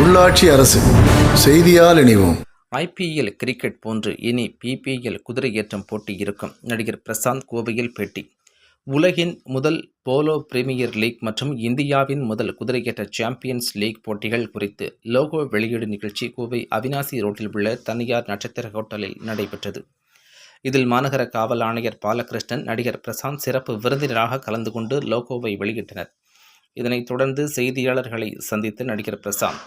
உள்ளாட்சி அரசு செய்தியால் இணைவோம். ஐபிஎல் கிரிக்கெட் போன்று இனி பிபிஎல் குதிரையேற்றம் போட்டி இருக்கும். நடிகர் பிரசாந்த் கோவையில் பேட்டி. உலகின் முதல் போலோ பிரீமியர் லீக் மற்றும் இந்தியாவின் முதல் குதிரையேற்ற சாம்பியன்ஸ் லீக் போட்டிகள் குறித்து லோகோ வெளியீடு நிகழ்ச்சி கோவை அவினாசி ரோட்டில் உள்ள தனியார் நட்சத்திர ஹோட்டலில் நடைபெற்றது. இதில் மாநகர காவல் ஆணையர் பாலகிருஷ்ணன் நடிகர் பிரசாந்த் சிறப்பு விருந்தினராக கலந்து கொண்டு லோகோவை வெளியிட்டனர். இதனைத் தொடர்ந்து செய்தியாளர்களை சந்தித்த நடிகர் பிரசாந்த்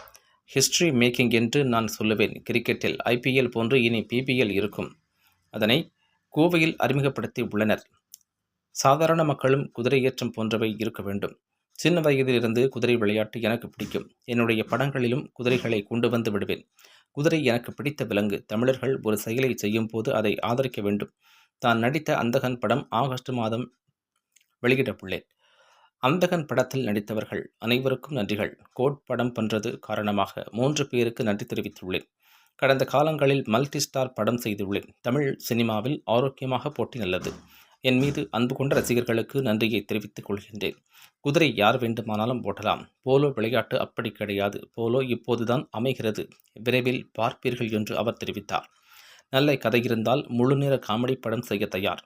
ஹிஸ்ட்ரி மேக்கிங் என்று நான் சொல்லுவேன். கிரிக்கெட்டில் ஐபிஎல் போன்று இனி பிபிஎல் இருக்கும். அதனை கோவையில் அறிமுகப்படுத்தி உள்ளனர். சாதாரண மக்களும் குதிரையேற்றம் போன்றவை இருக்க வேண்டும். சின்ன வயதிலிருந்து குதிரை விளையாட்டு எனக்கு பிடிக்கும். என்னுடைய படங்களிலும் குதிரைகளை கொண்டு வந்து விடுவேன். குதிரை எனக்கு பிடித்த விலங்கு. தமிழர்கள் ஒரு செயலை செய்யும் போது அதை ஆதரிக்க வேண்டும். தான் நடித்த அந்தகன் படம் ஆகஸ்ட் மாதம் வெளியிடப்புள்ளேன் அந்தகன் படத்தில் நடித்தவர்கள் அனைவருக்கும் நன்றிகள். கோட் படம் பண்ணுறது காரணமாக மூன்று பேருக்கு நன்றி தெரிவித்துள்ளேன். கடந்த காலங்களில் மல்டி ஸ்டார் படம் செய்துள்ளேன். தமிழ் சினிமாவில் ஆரோக்கியமாக போட்டி நல்லது. என் மீது அன்பு கொண்ட ரசிகர்களுக்கு நன்றியை தெரிவித்துக் கொள்கின்றேன். குதிரை யார் வேண்டுமானாலும் ஓட்டலாம். போலோ விளையாட்டு அப்படி கிடையாது. போலோ இப்போதுதான் அமைகிறது. விரைவில் பார்ப்பீர்கள் என்று அவர் தெரிவித்தார். நல்ல கதை இருந்தால் முழுநேர காமெடி படம் செய்ய தயார்.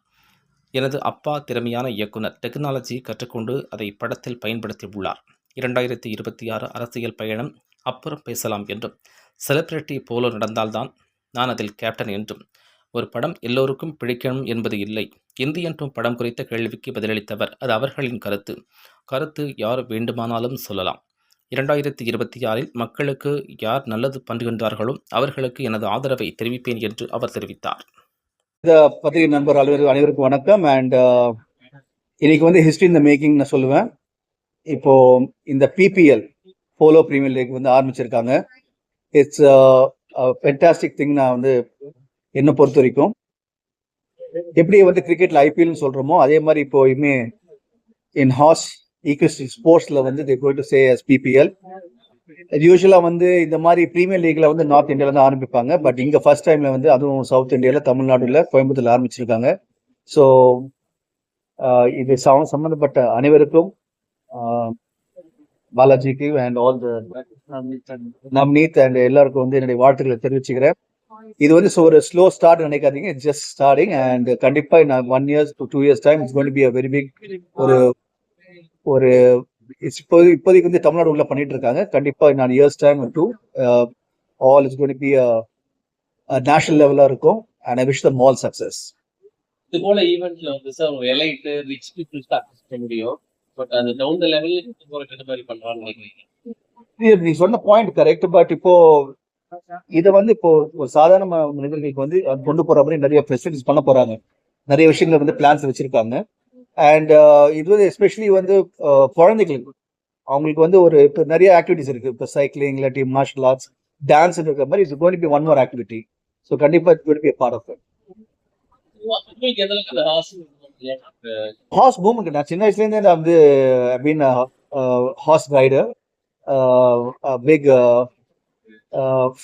எனது அப்பா திறமையான இயக்குனர் டெக்னாலஜி கற்றுக்கொண்டு அதை படத்தில் பயன்படுத்தி உள்ளார் இரண்டாயிரத்தி இருபத்தி ஆறு அரசியல் பயணம் அப்புறம் பேசலாம் என்றும் செலிபிரிட்டி போலோ நடந்தால்தான் நான் அதில் கேப்டன் என்றும் ஒரு படம் எல்லோருக்கும் பிடிக்கணும் என்பது இல்லை. இந்தி என்றும் படம் குறித்த கேள்விக்கு பதிலளித்தவர் அது அவர்களின் கருத்து. கருத்து யார் வேண்டுமானாலும் சொல்லலாம். இரண்டாயிரத்தி இருபத்தி ஆறில் மக்களுக்கு யார் நல்லது பண்ணுகின்றார்களோ அவர்களுக்கு எனது ஆதரவை தெரிவிப்பேன் என்று அவர் தெரிவித்தார். இந்த பத்திரிகை நண்பர் அலுவலர் அனைவருக்கும் வணக்கம். அண்ட் uh, இன்னைக்கு வந்து ஹிஸ்டரி இந்த மேக்கிங் நான் சொல்லுவேன். இப்போ இந்த பிபிஎல் போலோ பிரீமியர் லீக் வந்து ஆரம்பிச்சிருக்காங்க. இட்ஸ் ஃபென்டாஸ்டிக் திங் நான் வந்து என்னை பொறுத்த வரைக்கும். எப்படி வந்து கிரிக்கெட்ல ஐபிஎல்னு சொல்றோமோ அதே மாதிரி இப்போ இனிமே இன் ஹார்ஸ் ஈக்வஸ்டிக் ஸ்போர்ட்ஸ்ல வந்து they going to say S BPL யூஸ்வலா வந்து இந்த மாதிரி பிரீமியர் லீக்ல வந்து நார்த் இந்தியால தான் ஆரம்பிப்பாங்க. பட் இங்க ஃபர்ஸ்ட் டைம்ல வந்து அதுவும் சவுத் இந்தியால தமிழ்நாடுல கோயம்புத்தூர்ல ஆரம்பிச்சிருக்காங்க. ஸோ இது சம்மந்தப்பட்ட சம்பந்தப்பட்ட அனைவருக்கும் பாலாஜிக்கு and all the Namneet and எல்லாருக்கும் வந்து என்னுடைய வாழ்த்துக்களை தெரிவிச்சுக்கிறேன். இது வந்து ஒரு ஸ்லோ ஸ்டார்ட் நினைக்காதீங்க. ஜஸ்ட் ஸ்டார்டிங் அண்ட் கண்டிப்பா நான் one years two years time it's gonna be a very big ஒரு ஒரு it's இப்போ இப்போதைக்கு வந்து தமிழ்நாடு உள்ள பண்ணிட்டு இருக்காங்க கண்டிப்பா நான் years time to all is going be national லெவலா இருக்கும். And I wish them all success இது போல ஈவெண்ட்ல வந்து சார் ஒரு எலைட்டு ரிச் பீப்புள்ஸ் அசிஸ்ட் முடியும். பட் அது டவுன் த லெவல் போற மாதிரி நினைக்கிறீங்க. நீ சொன்ன பாயிண்ட் கரெக்ட் பட் இப்போ இதை வந்து இப்போ ஒரு சாதாரண மனிதர்களுக்கு வந்து கொண்டு போற மாதிரி நிறைய ஃபெசிலிட்டிஸ் பண்ண போறாங்க. நிறைய விஷயங்களை வந்து பிளான்ஸ் வச்சிருக்காங்க. அண்ட் uh, இது வந்து எஸ்பெஷலி வந்து uh, குழந்தைகளுக்கு. அவங்களுக்கு வந்து ஒரு இப்போ நிறைய ஆக்டிவிட்டிஸ் இருக்கு. இப்போ சைக்கிளிங் இல்லாட்டி மார்ஷல் ஆர்ட்ஸ் டான்ஸ் இருக்கிற மாதிரி it's going be one more activity so கண்டிப்பாக it will be part of horse moment நான் சின்ன வயசுலேருந்தே நான் வந்து mean horse rider big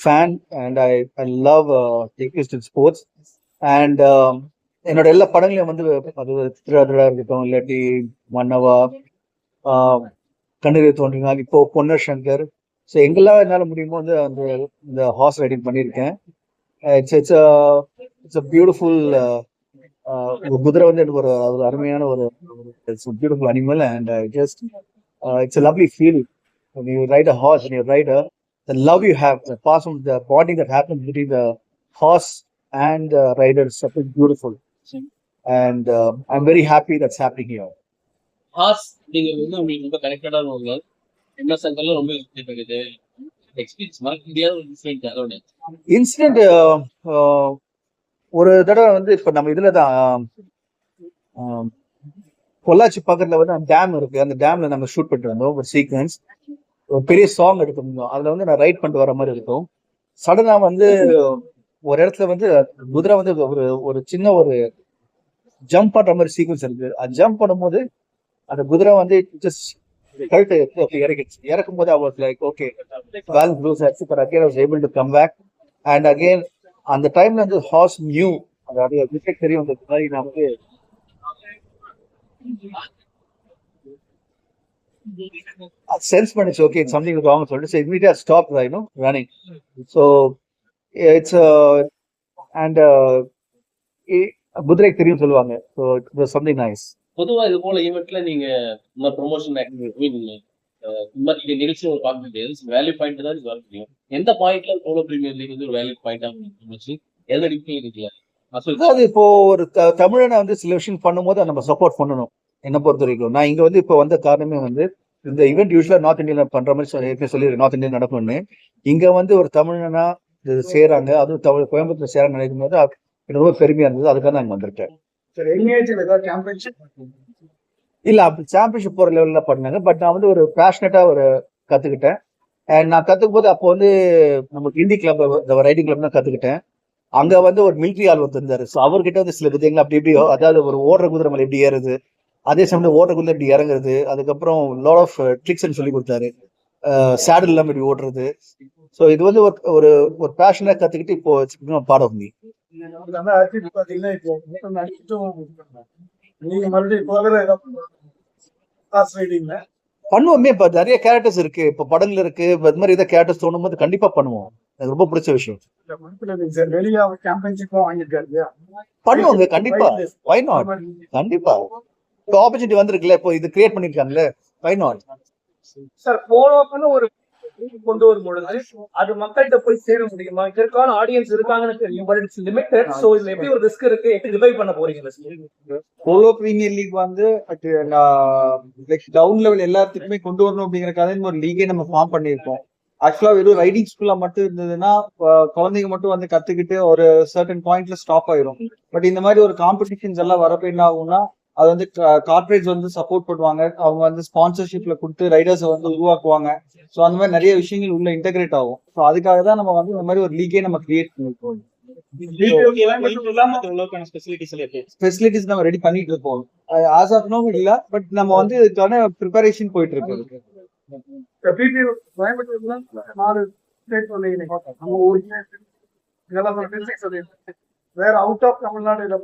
fan and I I love take in sports and என்னோட எல்லா படங்களையும் வந்து அது திருடா இருக்கட்டும் இல்லாட்டி மன்னவா கண்ணீரை தோன்றினால் இப்போ பொன்னர் சங்கர். ஸோ எங்கெல்லாம் என்னால் முடியுமோ வந்து அந்த இந்த ஹார்ஸ் ரைடிங் பண்ணியிருக்கேன். It's it's it's a beautiful ஒரு குதிரை வந்து எனக்கு ஒரு ஒரு அருமையான ஒரு it's beautiful animal and just it's lovely feel feel. When you ride a you and you ride a the love you have the passion the bonding that happens between the horse and uh, the rider is something beautiful. And uh, i'm very happy that's happening here. Horse நீங்க வந்து உங்களுக்கு ரொம்ப கனெக்டடான ஒரு என்ன சங்கர்லாம் ரொம்ப இருக்குது. Experience மறக்க முடியாத ஒரு இன்சிடென்ட் அதோட இன்சிடென்ட் ஒரு தடவை வந்து இப்ப நம்ம இதுல தான் ஆம், பொள்ளாச்சி பக்கத்துல வந்து டேம் இருக்கு. அந்த டேம்ல நம்ம ஷூட் பண்ணிட்டு வந்தோம் ஒரு சீக்வன்ஸ் ஒரு பெரிய சாங் எடுத்திருந்தோம். அதுல வந்து நான் ரைட் பண்ணிட்டு வர மாதிரி இருக்கும். சடனா வந்து ஒரு இடத்துல வந்து குதிரை வந்து ஒரு ஒரு சின்ன ஒரு ஜம்ப் பண்ற மாதிரி சீக்வன்ஸ் இருக்கு. அது ஜம்ப் பண்ணும்போது அந்த குதிரை வந்து ஜஸ்ட் கழுத்து அப்படி இறக்கிடுச்சு இறக்கும் போது அவர் லைக் ஓகே பேலன்ஸ் லூஸ் ஆச்சு but again was able to come back and again அந்த டைம்ல வந்து ஹார்ஸ் நியூ அதாவது கிரிக்கெட் தெரியும். அந்த மாதிரி நான் வந்து சென்ஸ் பண்ணிச்சு. ஓகே சம்திங் ராங் சொல்லிட்டு immediate stop you know running so it's and குதிரை தெரியும் சொல்லுவாங்க. ஸோ இட்ஸ் சம்திங் நைஸ் பொதுவா இது போல ஈவெண்ட்ல நீங்க இந்த ப்ரொமோஷன் மாதிரி நிகழ்ச்சி ஒரு பார்க்க முடியாது வேல்யூ பாயிண்ட் தான் வர முடியும் எந்த பாயிண்ட்ல போலோ பிரீமியர் லீக் வந்து ஒரு வேல்யூ பாயிண்டா இருந்துச்சு எந்த அடிப்படையில் இருக்குல்ல அதாவது இப்போ ஒரு தமிழனை வந்து சில விஷயம் பண்ணும்போது நம்ம சப்போர்ட் பண்ணணும். என்ன பொறுத்த வரைக்கும். நான் இங்க வந்து இப்போ வந்த காரணமே வந்து இந்த ஈவெண்ட் யூஸ்வலா நார்த் இந்தியால பண்ற மாதிரி சொல்லி நார்த் இந்தியா நடக்கும்னு. இங்க வந்து ஒரு தமிழனா இது செய்யறாங்க அதுவும் தமிழ் கோயம்புத்தூர் சேர நினைக்கும் போது எனக்கு ரொம்ப பெருமையா இருந்தது. அதுக்காக நான் இங்க வந்திருக்கேன். இல்ல அப்படி சாம்பியன்ஷிப் போற லெவல்ல பண்ணாங்க. பட் நான் வந்து ஒரு பேஷனட்டா ஒரு கத்துக்கிட்டேன். அண்ட் நான் கத்துக்கும் போது அப்போ வந்து நம்ம ஹிந்தி கிளப் ரைடிங் கிளப் தான் கத்துக்கிட்டேன். அங்க வந்து ஒரு மிலிட்ரி ஆள் ஒருத்தர் இருந்தாரு. ஸோ அவர்கிட்ட வந்து சில விதங்கள் அப்படி இப்படி அதாவது ஒரு ஓடுற குதிரை மேல எப்படி ஏறுது அதே சமயம் ஓடுற குதிரை எப்படி இறங்குறது அதுக்கப்புறம் லாட் ஆஃப் ட்ரிக்ஸ் சொல்லி கொடுத்தாரு. சேடல் இல்லாமல் இப்படி ஓடுறது. ஸோ இது வந்து ஒரு ஒரு ஒரு பேஷனாக கத்துக்கிட்டு இப்போ பாடம் நீ பாத்தீங்கன்னா இப்போ நீங்க மறுபடியும் பண்ணுவோமே இப்போ நிறைய கேரக்டர்ஸ் இருக்கு. இப்போ படங்கள் இருக்கு. இப்ப இது மாதிரி ஏதாவது கேரக்டர்ஸ் தோணும் போது கண்டிப்பா பண்ணுவோம். எனக்கு ரொம்ப பிடிச்ச விஷயம். இந்த பண்ணுவாங்க கண்டிப்பா. வை நாட் கண்டிப்பா. இப்போ ஆப்பர்ச்சுனிட்டி வந்திருக்குல்ல இப்போ இது கிரியேட் பண்ணிருக்காங்கல்ல வை நாட் சார் போனோம்னு ஒரு கொண்டு வரும் பொழுது அது மக்கள்கிட்ட போய் சேர முடியுமா? இதற்கான ஆடியன்ஸ் இருக்காங்கன்னு தெரியும். பட் இட்ஸ் லிமிட்டட் சோ இதுல எப்படி ஒரு ரிஸ்க் இருக்கு? எப்படி ரிவைவ் பண்ண போறீங்க போலோ பிரீமியர் லீக் வந்து லைக் டவுன் லெவல் எல்லாத்துக்குமே கொண்டு வரணும் அப்படிங்கறக்காக ஒரு லீகே நம்ம ஃபார்ம் பண்ணியிருக்கோம் ஆக்சுவலா வெறும் ரைடிங் ஸ்கூல்ல மட்டும் இருந்ததுன்னா குழந்தைங்க மட்டும் வந்து கத்துக்கிட்டு ஒரு சர்டன் பாயிண்ட்ல ஸ்டாப் ஆயிரும். பட் இந்த மாதிரி ஒரு காம்படிஷன்ஸ் எல்லாம் வரப்ப என்ன ஆகும்னா அது வந்து கார்பரேட்ஸ் வந்து சப்போர்ட் பண்ணுவாங்க. அவங்க வந்து ஸ்பான்சர்ஷிப்ல கொடுத்து ரைடர்ஸை வந்து உருவாக்குவாங்க. ஸோ அந்த மாதிரி நிறைய விஷயங்கள் உள்ள இன்டகிரேட் ஆகும். ஸோ அதுக்காக தான் நம்ம வந்து இந்த மாதிரி ஒரு லீக்கே நம்ம கிரியேட் பண்ணிருக்கோம். ஃபெசிலிட்டிஸ் நம்ம ரெடி பண்ணிட்டு இருக்கோம். ஆஸ் ஆஃப் நோ இல்ல பட் நம்ம வந்து இதுக்கான ப்ரிப்பரேஷன் போயிட்டு இருக்கு. இந்த வேற அவுட் ஆஃப் தமிழ்நாடு இதை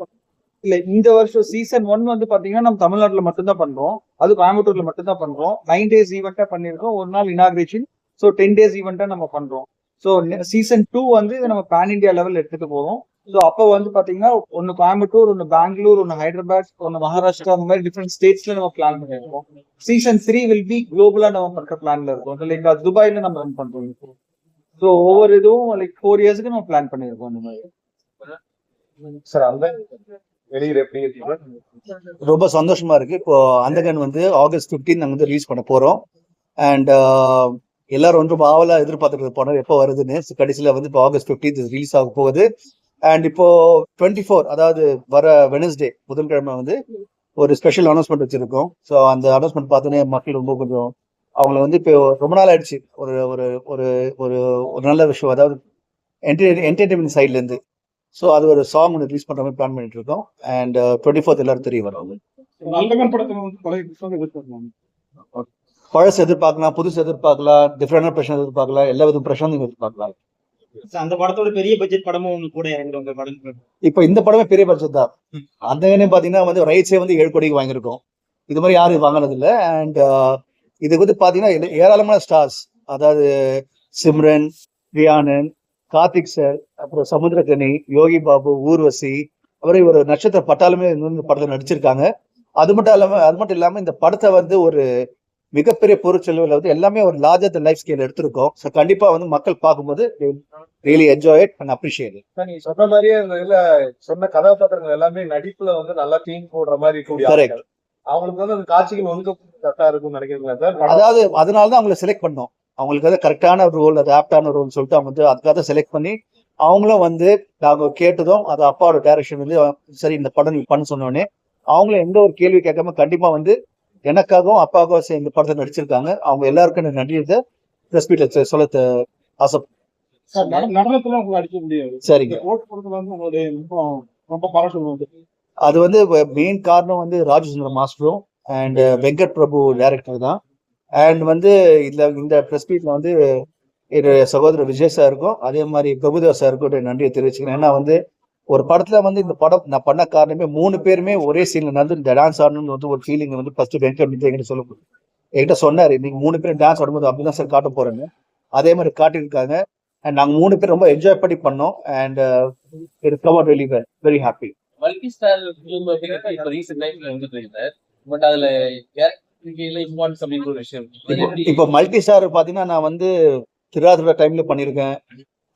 இல்ல இந்த வருஷம் சீசன் ஒன் வந்து பாத்தீங்கன்னா நம்ம தமிழ்நாட்டுல மட்டும்தான் பண்றோம். அது கோயம்புத்தூர்ல மட்டும்தான் பண்றோம். நைன் டேஸ் ஈவெண்டா பண்ணிருக்கோம் ஒரு நாள் இனாகிரேஷன் ஸோ டென் டேஸ் ஈவெண்டா நம்ம பண்றோம். ஸோ சீசன் டூ வந்து நம்ம பேன் இந்தியா லெவல் எடுத்துட்டு போறோம். ஸோ அப்போ வந்து பாத்தீங்கன்னா ஒன்னு கோயம்புத்தூர் ஒன்னு பெங்களூர் ஒன்னு ஹைதராபாத் ஒன்னு மகாராஷ்டிரா அந்த மாதிரி டிஃப்ரெண்ட் ஸ்டேட்ஸ்ல நம்ம பிளான் பண்ணிருக்கோம் சீசன் த்ரீ வில் பி குளோபலா நம்ம பண்ற பிளான்ல இருக்கோம். லைக் துபாயில நம்ம ரன் பண்றோம். ஸோ ஒவ்வொரு இதுவும் லைக் ஃபோர் இயர்ஸ்க்கு நம்ம பிளான் பண்ணிருக்கோம் இந்த மாதிரி. சார் அந்த ரொம்ப சந்தோஷமா இருக்கு. இப்போ அந்த கன் வந்து ஆகஸ்ட் 15 நாங்க வந்து ரிலீஸ் பண்ண போறோம். அண்ட் uh, எல்லாரும் வந்து ரொம்ப ஆவலா எதிர்பார்த்துட்டு போனோம் எப்போ வருதுன்னு. கடைசியில வந்து இப்போ ஆகஸ்ட் 15 ரிலீஸ் ஆக போகுது. அண்ட் இப்போ டுவெண்ட்டி ஃபோர் அதாவது வர வெனஸ்டே புதன்கிழமை வந்து ஒரு ஸ்பெஷல் அனௌன்ஸ்மெண்ட் வச்சிருக்கோம். ஸோ அந்த அனௌன்ஸ்மெண்ட் பார்த்தோன்னே மக்கள் ரொம்ப கொஞ்சம் அவங்கள வந்து இப்போ ரொம்ப நாள் ஆயிடுச்சு. ஒரு ஒரு ஒரு ஒரு ஒரு நல்ல விஷயம். அதாவது என்டர்டைன்மெண்ட் சைட்ல இருந்து. ஸோ அது ஒரு சாங் ஒன்று ரிலீஸ் பண்ற மாதிரி பிளான் பண்ணிட்டு இருக்கோம் அண்ட் டுவெண்ட்டி ஃபோர்த் எல்லாரும் தெரிய வரும். பழசு எதிர்பார்க்கலாம் புதுசு எதிர்பார்க்கலாம் டிஃப்ரெண்டான பிரச்சனை எதிர்பார்க்கலாம் எல்லா விதம் பிரச்சனையும் எதிர்பார்க்கலாம். அந்த படத்தோட பெரிய பட்ஜெட் படமும் ஒண்ணு கூட இப்போ இந்த படமே பெரிய பட்ஜெட் தான். அந்த வேணும் பாத்தீங்கன்னா வந்து ரைட்ஸே வந்து ஏழு கோடிக்கு வாங்கியிருக்கோம். இது மாதிரி யாரும் வாங்கினது இல்லை அண்ட் இது வந்து பாத்தீங்கன்னா ஏராளமான ஸ்டார்ஸ் அதாவது சிம்ரன் ரியானன் கார்த்திக் சார் அப்புறம் சமுத்திரகனி யோகி பாபு ஊர்வசி அப்புறம் ஒரு நட்சத்திர பட்டாளமே இந்த படத்துல நடிச்சிருக்காங்க. அது மட்டும் இல்லாம அது மட்டும் இல்லாம இந்த படத்தை வந்து ஒரு மிகப்பெரிய பொருட்செலவுல வந்து எல்லாமே ஒரு லார்ஜர் லைஃப் ஸ்கேல் எடுத்திருக்கோம். ஸோ கண்டிப்பா வந்து மக்கள் பார்க்கும்போது really enjoy it and appreciate நீங்க சொன்ன மாதிரியே இதுல சொன்ன கதாபாத்திரங்கள் எல்லாமே நடிப்புல வந்து நல்லா டீம் போடுற மாதிரி கூடிய. அவங்களுக்கு வந்து அந்த காட்சிகள் வந்து கரெக்டா இருக்கும்னு நினைக்கிறீங்களா சார்? அதாவது அதனால தான் அவங்கள செலக்ட் பண்ணோம். அவங்களுக்கு வந்து கரெக்டான ரோல் அது ஆப்டான ரோல் சொல்லிட்டு அவங்க வந்து அதுக்காக தான் செலக்ட் பண்ணி அவங்களும் வந்து நாங்க கேட்டதும் அது அப்பாவோட டைரக்ஷன் வந்து சரி இந்த படம் நீ பண்ண சொன்னோடனே அவங்களும் எந்த ஒரு கேள்வி கேட்காம கண்டிப்பா வந்து எனக்காகவும் அப்பாவுக்கும் இந்த படத்தை நடிச்சிருக்காங்க. அவங்க எல்லாருக்கும் நான் நன்றியதை பிரஸ் மீட்ல சொல்ல ஆசை நடனத்துல அடிக்க முடியாது. சரிங்க. அது வந்து மெயின் காரணம் வந்து ராஜசுந்தரம் மாஸ்டரும் அண்ட் வெங்கட் பிரபு டைரக்டர் தான். அண்ட் வந்து இதுல இந்த ப்ரெஸ் மீட்ல வந்து என்னுடைய சகோதரர் விஜய் சாருக்கும் அதே மாதிரி பிரபுதேவ் சாருக்கும் என்னுடைய நன்றியை தெரிவிச்சுக்கிறேன். ஏன்னா வந்து ஒரு படத்துல வந்து இந்த படம் நான் பண்ண காரணமே மூணு பேருமே ஒரே சீன்ல நடந்து இந்த டான்ஸ் ஆடணும்னு வந்து ஒரு ஃபீலிங் வந்து ஃபர்ஸ்ட் வெங்கட் விஜய் என்கிட்ட சொல்ல என்கிட்ட சொன்னாரு நீங்க மூணு பேரும் டான்ஸ் ஆடும்போது அப்படிதான் சார் காட்ட போறேன்னு. அதே மாதிரி காட்டியிருக்காங்க. அண்ட் நாங்க மூணு பேர் ரொம்ப என்ஜாய் பண்ணி பண்ணோம். And it come very very happy multi star film recent டைம்ல வந்துட்டு இருந்தார் பட் அதுல இப்போ மல்டி ஸ்டார் பாத்தீங்கன்னா நான் வந்து திருவாதிரை டைம்ல பண்ணியிருக்கேன்.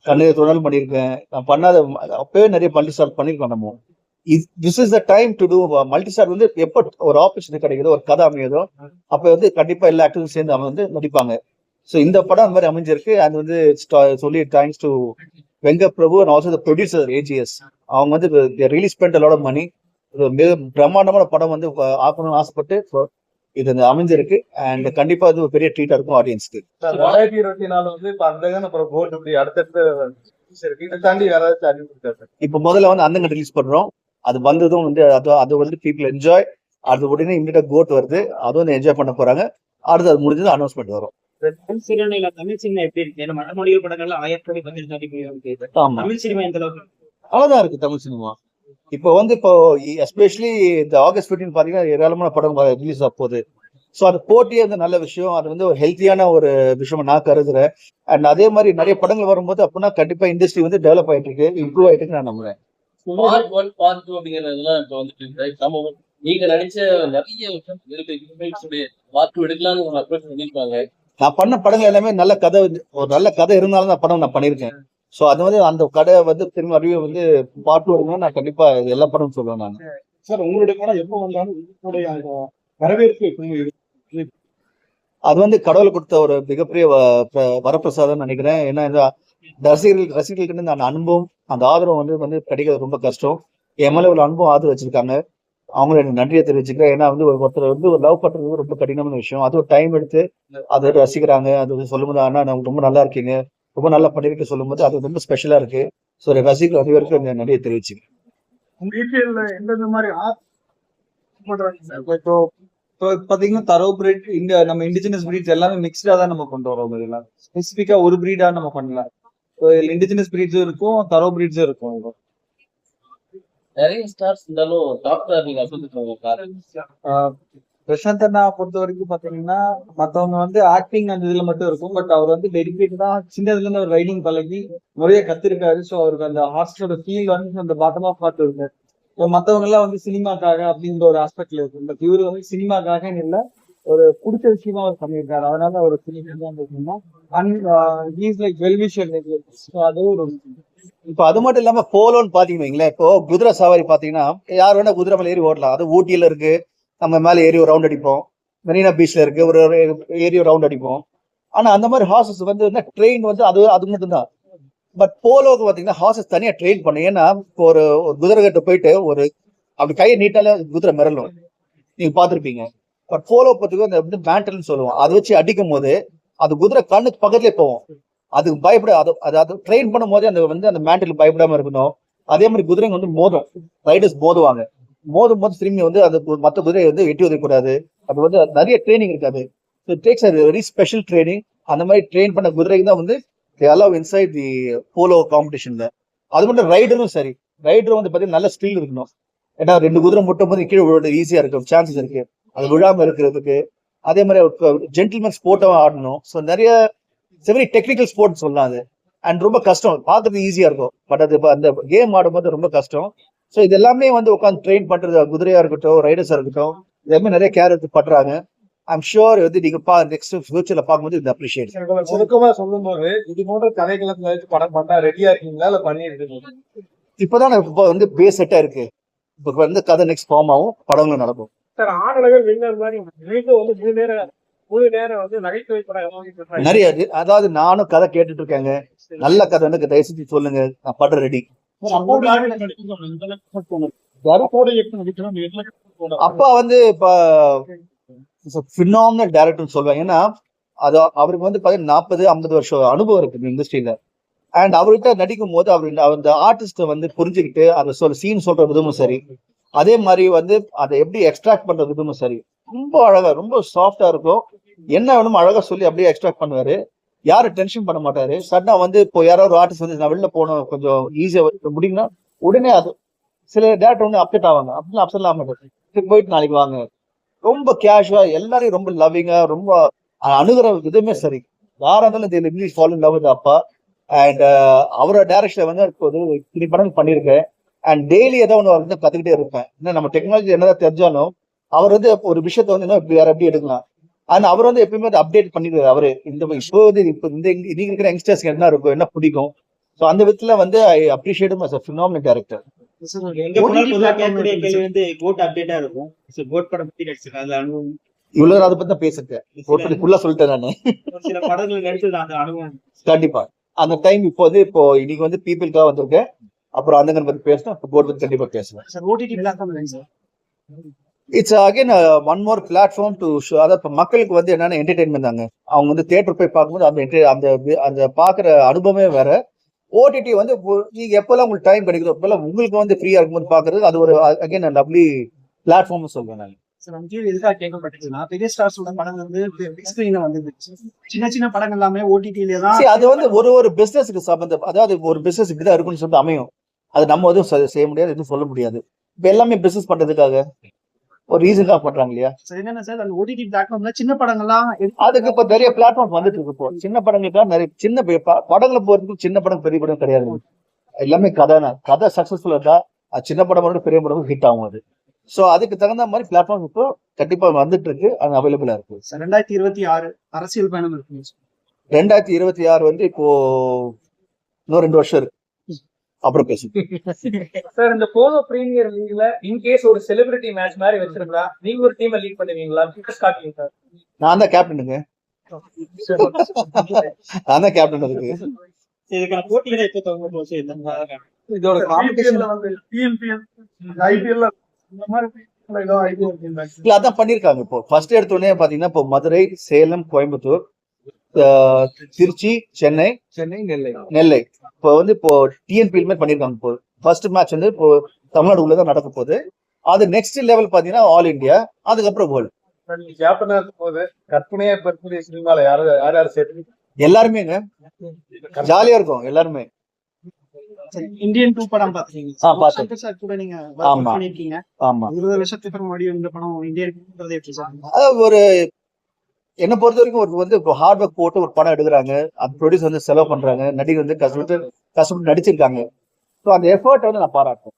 கண்ணீர் தொடர்ந்து பண்ணியிருக்கேன். நான் பண்ணாத அப்பவே நிறைய மல்டி ஸ்டார் பண்ணியிருக்கோம் நம்ம. This is the time to do multi star வந்து எப்போ ஒரு ஆப்பர்ச்சுனிட்டி கிடைக்குதோ ஒரு கதை அமையுதோ அப்போ வந்து கண்டிப்பா எல்லா ஆக்டரும் சேர்ந்து அவங்க வந்து நடிப்பாங்க. ஸோ இந்த படம் அந்த மாதிரி அமைஞ்சிருக்கு. அது வந்து சொல்லி thanks to Venkat Prabhu and also the producer AGS அவங்க வந்து ரிலீஸ் ஸ்பெண்ட் லாட் மணி மிக பிரம்மாண்டமான படம் வந்து ஆக்கணும்னு ஆசைப்பட்டு இது வந்து அமைஞ்சிருக்கு. அண்ட் கண்டிப்பா இது ஒரு பெரிய ட்ரீட்டா இருக்கும் ஆடியன்ஸ்க்கு ரெண்டாயிரத்தி இருபத்தி நாலு வந்து இப்ப அந்த அப்புறம் கோட் இப்படி அடுத்தடுத்து தாண்டி அறிவிச்சிருக்காரு சார்? இப்போ முதல்ல வந்து அந்தங்க ரிலீஸ் பண்றோம். அது வந்ததும் வந்து அது அது வந்து பீப்புள் என்ஜாய் அது உடனே இமீடியட் கோட் வருது. அதுவும் வந்து என்ஜாய் பண்ண போறாங்க. அடுத்து அது முடிஞ்சது அனௌன்ஸ்மெண்ட் வரும். தமிழ் சினிமா தமிழ் சினிமா எப்படி இருக்கு? ஏன்னா மற்ற மொழிகள் ஆயிரம் கோடி வந்துருக்காங்க ஆமா. தமிழ் சினிமா எந்த அளவுக்கு அவ்வளவுதான் இருக்கு தமிழ் சினிமா. இப்போ வந்து இப்போ எஸ்பெஷலி இந்த ஆகஸ்ட் 15 பாத்தீங்கன்னா ஏராளமான படம் ரிலீஸ் ஆக போகுது. ஸோ அது போட்டியே வந்து நல்ல விஷயம். அது வந்து ஒரு ஹெல்த்தியான ஒரு விஷயம் நான் கருதுறேன். அண்ட் அதே மாதிரி நிறைய படங்கள் வரும்போது அப்படின்னா கண்டிப்பா இண்டஸ்ட்ரி வந்து டெவலப் ஆயிட்டு இருக்கு. இம்ப்ரூவ் ஆயிட்டு இருக்கு நான் நம்புறேன். பார்ட் ஒன் பார்ட் டூ அப்படிங்கறதெல்லாம் இப்ப வந்துட்டு இருக்கு. நம்ம நீங்க நடிச்ச நிறைய இருக்கு. பார்ட் டூ எடுக்கலாம்னு ஒரு அப்ரோச் பண்ணிருப்பாங்க. நான் பண்ண படங்கள் எல்லாமே நல்ல கதை ஒரு நல்ல கதை இருந்தாலும் தான் படம் நான் பண்ணியிருக்கேன். ஸோ அது வந்து அந்த கதை வந்து திரும்ப அறிவு வந்து பாட்டு வரும்போது நான் கண்டிப்பா எல்லா படமும் சொல்லுவேன் நான். சார் உங்களுடைய படம் எப்போ வந்தாலும் உங்களுடைய வரவேற்பு? அது வந்து கடவுள் கொடுத்த ஒரு மிகப்பெரிய வரப்பிரசாதம் நினைக்கிறேன். ஏன்னா ரசிகர்கள் ரசிகர்களுக்கு அந்த அனுபவம் அந்த ஆதரவு வந்து வந்து கிடைக்கிறது ரொம்ப கஷ்டம். என் மேல ஒரு அனுபவம் ஆதரவு வச்சிருக்காங்க. அவங்களுக்கு எனக்கு நன்றியை தெரிவிச்சுக்கிறேன். ஏன்னா வந்து ஒரு ஒருத்தர் வந்து ஒரு லவ் பண்றது ரொம்ப கடினமான விஷயம். அது ஒரு டைம் எடுத்து அதை ரசிக்கிறாங்க. அது வந்து சொல்லும்போது ஆனா நான் ரொம்ப நல்லா இருக்கீங்க. ரொம்ப நல்லா பண்ணிருக்க சொல்லும்போது அது ரொம்ப ஸ்பெஷலா இருக்கு. ஸோ ரசிகர்கள் மாதிரி ஆப் பண்றாங்க சார் இப்போ இப்போ பாத்தீங்கன்னா தரோ பிரீட் இந்த நம்ம இண்டிஜினஸ் பிரீட்ஸ் எல்லாமே மிக்ஸ்டா தான் நம்ம கொண்டு வரோம் இதெல்லாம் ஸ்பெசிஃபிக்கா ஒரு பிரீடா நம்ம பண்ணலாம். இண்டிஜினஸ் பிரீட்ஸும் இருக்கும் தரோ பிரீட்ஸும் இருக்கும் இப்போ. நிறைய ஸ்டார்ஸ் இருந்தாலும் டாக்டர் நீங்க ஆஹ் பிரசாந்த் அண்ணா பொறுத்த வரைக்கும் பாத்தீங்கன்னா மத்தவங்க வந்து ஆக்டிங் அந்த இதுல மட்டும் இருக்கும். பட் அவர் வந்து டெடிக்கேட்டடா சின்னதுல இருந்து ஒரு ரைடிங் பழகி நிறைய கத்திருக்காரு. ஸோ அவருக்கு அந்த ஹாஸ்டலோட ஃபீல் வந்து அந்த பாட்டமா பார்த்து இருக்காரு இப்போ மத்தவங்க எல்லாம் வந்து சினிமாக்காக அப்படின்ற ஒரு ஆஸ்பெக்ட்ல இருக்கு. பட் இவர் வந்து சினிமாக்காக இல்ல ஒரு பிடிச்ச விஷயமா அவர் பண்ணியிருக்காரு. அதனால அவர் சினிமா தான் and he's like wellwisher so அது ஒரு இப்போ அது மட்டும் இல்லாம போலோன்னு பாத்தீங்கன்னு வைங்களேன். இப்போ குதிரை சவாரி பாத்தீங்கன்னா யார் வேணா குதிரை மேல ஏறி ஓடலாம் அது ஊட்டியில இருக்கு. நம்ம மேலே ஏறி ஒரு ரவுண்ட் அடிப்போம். மெரினா பீச்ல இருக்கு ஒரு ஏறி ஒரு ரவுண்ட் அடிப்போம். ஆனா அந்த மாதிரி ஹார்சஸ் வந்து ட்ரெயின் வந்து அது அது மட்டும் தான் பட் போலோக்கு பார்த்தீங்கன்னா ஹார்சஸ் தனியாக ட்ரெயின் பண்ணும் ஏன்னா இப்போ ஒரு ஒரு குதிரை கிட்ட போயிட்டு ஒரு அப்படி கையை நீட்டாலே குதிரை மிரளும். நீங்க பார்த்துருப்பீங்க. பட் போலோ பார்த்துக்கோ அந்த வந்து மேண்டல்னு சொல்லுவோம். அதை வச்சு அடிக்கும் போது அது குதிரை கண்ணுக்கு பக்கத்துலேயே போகும். அதுக்கு பயப்பட அது அது ட்ரெயின் பண்ணும் போதே அந்த வந்து அந்த மேண்டலுக்கு பயப்படாமல் இருக்கணும். அதே மாதிரி குதிரைங்க வந்து மோதும். ரைடர்ஸ் மோதுவாங்க. மோதும் போது திரும்பி வந்து அந்த மற்ற குதிரையை வந்து எட்டி உதவக்கூடாது அது வந்து நிறைய ட்ரைனிங் இருக்காது. டேக்ஸ் அது வெரி ஸ்பெஷல் ட்ரைனிங் அந்த மாதிரி ட்ரெயின் பண்ண குதிரைக்கு தான் வந்து அலவ் இன்சைட் தி போலோ காம்படிஷன்ல அது மட்டும் ரைடரும் சரி. ரைடரும் வந்து பார்த்தீங்கன்னா நல்ல ஸ்கில் இருக்கணும். ஏன்னா ரெண்டு குதிரை முட்டும் போது கீழே விழுவது ஈஸியா இருக்கும். சான்சஸ் இருக்கு. அது விழாம இருக்கிறதுக்கு. அதே மாதிரி ஜென்டில்மேன் ஸ்போர்ட்டாக ஆடணும். ஸோ நிறைய வெரி டெக்னிக்கல் ஸ்போர்ட் சொல்லலாம் அது. அண்ட் ரொம்ப கஷ்டம். பார்க்கறது ஈஸியா இருக்கும். பட் அது அந்த கேம் ஆடும்போது ரொம்ப கஷ்டம். ஸோ இது எல்லாமே வந்து உட்காந்து ட்ரெயின் பண்றது குதிரையா இருக்கட்டும் ரைடர்ஸா இருக்கட்டும் எல்லாமே நிறைய கேர் எடுத்து பண்றாங்க. ஐம் ஷுர் வந்து நீங்க பா நெக்ஸ்ட் ஃபியூச்சர்ல பார்க்கும்போது இந்த அப்ரிஷியேட் சுருக்கமா சொல்லும்போது இது போன்ற வச்சு படம் பண்ணா ரெடியா இருக்கீங்களா? இல்ல பண்ணிட்டு இப்போதான் இப்போ வந்து பேஸ் செட்டா இருக்கு. இப்போ வந்து கதை நெக்ஸ்ட் ஃபார்ம் ஆகும் படங்களும் நடக்கும். சார் ஆடலகர் வின்னர் மாதிரி வந்து முழு நேரம் முழு நேரம் வந்து நகைச்சுவை படம் நிறைய இது. அதாவது நானும் கதை கேட்டுட்டு இருக்கேங்க. நல்ல கதை வந்து தயவு செஞ்சு சொல்லுங்க. நான் படம் ரெடி அப்பா வந்து இப்ப ஃபினாமினல் டேரக்டர்னு சொல்லுவேன் ஏன்னா அது அவருக்கு வந்து பாத்தீங்கன்னா நாற்பது ஐம்பது வருஷம் அனுபவம் இருக்கு இந்த இண்டஸ்ட்ரியில அண்ட் அவர்கிட்ட நடிக்கும் போது அவர் அந்த ஆர்டிஸ்ட வந்து புரிஞ்சுக்கிட்டு அந்த சொல் சீன் சொல்ற விதமும் சரி. அதே மாதிரி வந்து அதை எப்படி எக்ஸ்ட்ராக்ட் பண்ற விதமும் சரி. ரொம்ப அழகா ரொம்ப சாஃப்டா இருக்கும். என்ன வேணுமோ அழகா சொல்லி அப்படியே எக்ஸ்ட்ராக்ட் பண்ணுவாரு. யாரும் டென்ஷன் பண்ண மாட்டாரு. சடனா வந்து இப்போ யாராவது ஒரு ஆர்டிஸ்ட் வந்து நான் வெளில போகணும் கொஞ்சம் ஈஸியா முடியும்னா உடனே அது சில டேரக்டர் வந்து அப்செட் ஆவாங்க. அப்படின்னு அப்செட் ஆக மாட்டாரு போயிட்டு நாளைக்கு வாங்க. ரொம்ப கேஷுவா எல்லாரையும் ரொம்ப லவ்விங்கா ரொம்ப அணுகிற விதமே சரி. யாரா இருந்தாலும் இங்கிலீஷ் ஃபாலோ லவ் அப்பா. அண்ட் uh, அவரோட டைரக்ஷன்ல வந்து இப்போ இத்தனை படங்கள் பண்ணியிருக்கேன். அண்ட் டெய்லி ஏதோ ஒன்று வந்து கத்துக்கிட்டே இருப்பேன். ஏன்னா நம்ம டெக்னாலஜி என்னதான் தெரிஞ்சாலும் அவர் வந்து ஒரு விஷயத்த வந்து இன்னும் வேற எப்படி எடுக்கலாம்? ஆனா அவர் வந்து எப்பயுமே அப்டேட் பண்ணிடுவாரு. அவரு இந்த இப்போ வந்து இப்போ இந்த நீங்க இருக்கிற யங்ஸ்டர்ஸ்க்கு என்ன இருக்கும் என்ன பிடிக்கும். ஸோ அந்த விதத்துல வந்து I appreciate as a phenomenal director code so கோட் இவ்வளவு அதை பத்தி தான் பேசிருக்கேன் போட்டு ஃபுல்லா சொல்லிட்டேன் நான். கண்டிப்பா. அந்த டைம் இப்போ வந்து இப்போ இன்னைக்கு வந்து பீப்புளுக்காக வந்திருக்கேன். அப்புறம் அந்த பத்தி பேசினா போர்டு பத்தி கண்டிப்பா பேசுவேன் it's again one more platform to show அதாவது மக்களுக்கு வந்து என்னன்னா என்டர்டைன்மெண்ட் தாங்க. அவங்க வந்து தியேட்டர் போய் பார்க்கும்போது அந்த அந்த அந்த பாக்குற அனுபவமே வேற. ஓடிடி வந்து இப்போ- நீங்க எப்பெல்லாம் உங்களுக்கு டைம் கிடைக்குதோ அப்பெல்லாம் உங்களுக்கு வந்து ஃப்ரீயா இருக்கும்போது பாக்குறது அது ஒரு அகைன் லவ்லி பிளாட்ஃபார்ம் சொல்றேன் நான். அது வந்து ஒரு ஒரு பிசினஸ்க்கு சம்பந்தம். அதாவது ஒரு பிசினஸ் இப்படிதான் இருக்கும்னு சொல்லிட்டு அமையும். அது நம்ம எதுவும் செய்ய முடியாது எதுவும் சொல்ல முடியாது. இப்ப எல்லாமே பிசினஸ் பண்றதுக்காக. ஒரு ரீசனுக்காக பண்றாங்க இல்லையா? சார் என்னன்னா சார்? அந்த ஓடிடி பிளாட்ஃபார்ம்ல சின்ன படங்கள்லாம் அதுக்கு இப்ப நிறைய பிளாட்ஃபார்ம் வந்துட்டு இருக்கு இப்போ. சின்ன படங்களுக்காக நிறைய சின்ன படங்களை போறதுக்கு சின்ன படம் பெரிய படம் கிடையாது. எல்லாமே கதை தான். கதை சக்சஸ்ஃபுல்லா இருந்தா அது சின்ன படமோட பெரிய படம் ஹிட் ஆகும் அது. சோ அதுக்கு தகுந்த மாதிரி பிளாட்ஃபார்ம் இப்போ கண்டிப்பா வந்துட்டு இருக்கு. அது அவைலபிளா இருக்கு. சார் ரெண்டாயிரத்தி இருபத்தி ஆறு அரசியல் பயணம் இருக்கு ரெண்டாயிரத்தி இருபத்தி ஆறு வந்து இப்போ இன்னும் ரெண்டு வருஷம் இருக்கு. அப்புறம் பேசுவோம். சார் இந்த போலோ பிரீமியர் லீக்ல இன் கேஸ் ஒரு செலிபிரிட்டி மேட்ச் மாதிரி வச்சிருந்தா நீங்க ஒரு டீமை லீட் பண்ணுவீங்களா? சார். நான் தான் கேப்டனுங்க நான் தான் கேப்டன் அதுக்கு இதுக்கான போட்டிகளை எப்போ துவங்க போச்சு? இதோட காம்படிஷன் ஐபிஎல்ல வந்து டிஎன்பிஎல் ஐபிஎல்ல இந்த மாதிரி ஐபிஎல் இல்ல அதான் பண்ணிருக்காங்க இப்போ. ஃபர்ஸ்ட் எடுத்தோடனே பாத்தீங்கன்னா இப்போ மதுரை சேலம் கோயம்புத்தூர் திருச்சி சென்னை சென்னை நெல்லை. நெல்லை. இப்போ வந்து இப்போ டிஎன்பிஎல் மாதிரி பண்ணிருக்காங்க இப்போ ஃபர்ஸ்ட் மேட்ச் வந்து இப்போ தமிழ்நாடு உள்ளதான் நடக்க போகுது. அது நெக்ஸ்ட் லெவல் பாத்தீங்கன்னா ஆல் இந்தியா அதுக்கப்புறம் வேர்ல்டு கேப்டனா இருக்கும் போது கற்பனையா சினிமால யாரு யார் யார் சேர்த்து? எல்லாருமேங்க ஜாலியா இருக்கும் எல்லாருமே. இந்தியன் டூ படம் பாத்தீங்க. ஆமா. ஆமா. இருபது வருஷத்துக்கு முன்னாடி இந்த படம். இந்தியன் ஒரு என்னை பொறுத்த வரைக்கும் ஒரு வந்து ஹார்ட் ஒர்க் போட்டு ஒரு படம் எடுக்கிறாங்க. அந்த ப்ரொடியூசர் வந்து செலவு பண்றாங்க. நடிகர் வந்து கஷ்டப்பட்டு கஷ்டப்பட்டு நடிச்சிருக்காங்க. ஸோ அந்த எஃபர்ட் வந்து நான் பாராட்டுறேன்.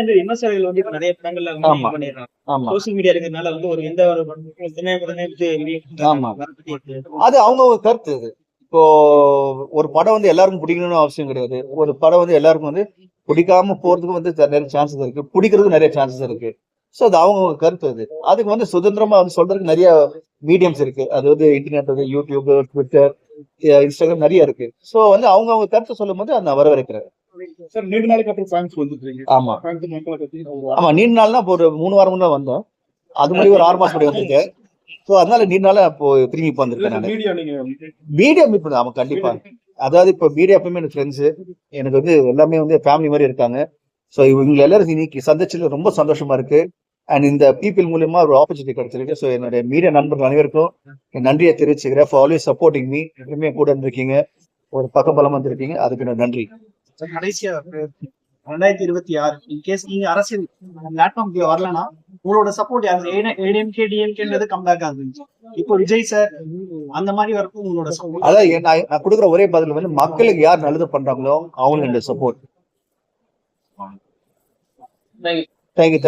வந்து விமர்சகர்கள் வந்து நிறைய படங்கள்ல சோசியல் மீடியா இருக்கிறதுனால வந்து ஒரு எந்த ஒரு. அது அவங்க ஒரு கருத்து இது. இப்போ ஒரு படம் வந்து எல்லாருக்கும் பிடிக்கணும்னு அவசியம் கிடையாது. ஒரு படம் வந்து எல்லாருக்கும் வந்து பிடிக்காம போறதுக்கு வந்து நிறைய சான்சஸ் இருக்கு. பிடிக்கிறதுக்கு நிறைய சான்சஸ் இருக்கு. ஸோ அது அவங்க கருத்து அது. அதுக்கு வந்து சுதந்திரமா வந்து சொல்றதுக்கு நிறைய மீடியம்ஸ் இருக்கு. அது வந்து இன்டர்நெட் வந்து யூடியூப் ட்விட்டர் இன்ஸ்டாகிராம் நிறைய இருக்கு. ஸோ வந்து அவங்க அவங்க கருத்து சொல்லும் போது நான் வரவேற்கிறேன். சார் நீண்ட நாளைக்கு அப்புறம் ஃபேன்ஸ் வந்துருக்கீங்க. ஆமா. ஆமா நீண்ட நாள்னா இப்போ ஒரு மூணு வாரம் தான் வந்தோம். அது மாதிரி ஒரு ஆறு மாசம் முன்னாடி வந்திருக்கேன் ஸோ அதனால நீண்ட நாளா இப்போ திரும்பி இப்போ வந்திருக்கேன் மீடியா மீடியா இப்போ ஆமா கண்டிப்பா. அதாவது இப்போ மீடியா எப்பவுமே எனக்கு ஃப்ரெண்ட்ஸ் எனக்கு வந்து எல்லாமே வந்து ஃபேமிலி மாதிரி இருக்காங்க. ஸோ இவங்க எல்லாரும் இன்னைக்கு சந்திச்சதுல ரொம்ப சந்தோஷமா இருக்கு. அண்ட் இந்த பீப்புள் மூலியமா ஒரு ஆப்பர்ச்சுனிட்டி கிடைச்சிருக்கு. ஸோ என்னுடைய மீடியா நண்பர்கள் அனைவருக்கும் என் நன்றியை தெரிவிச்சுக்கிறேன். ஃபார் ஆல்வேஸ் சப்போர்ட்டிங் மீ எப்பவுமே கூட இருந்திருக்கீங்க. ஒரு பக்கபலம் வந்திருக்கீங்க. அதுக்கு என்னோட நன்றி. கடைசியா ரெண்டாயிரத்தி இருபத்தி ஆறு. இன்கேஸ் நீங்க அரசியல் பிளாட்ஃபார்ம்க்கு வரலன்னா உங்களோட சப்போர்ட் யாரு? ஏடிஎம்கே டிஎம்கேன்றது கம்பேக் ஆகுது. இப்போ விஜய் சார் அந்த மாதிரி வரப்போ உங்களோட. அதாவது என் நான் நான் கொடுக்குற ஒரே பதில் வந்து மக்களுக்கு யார் நல்லது பண்றாங்களோ அவங்களுக்கு support thank you thank you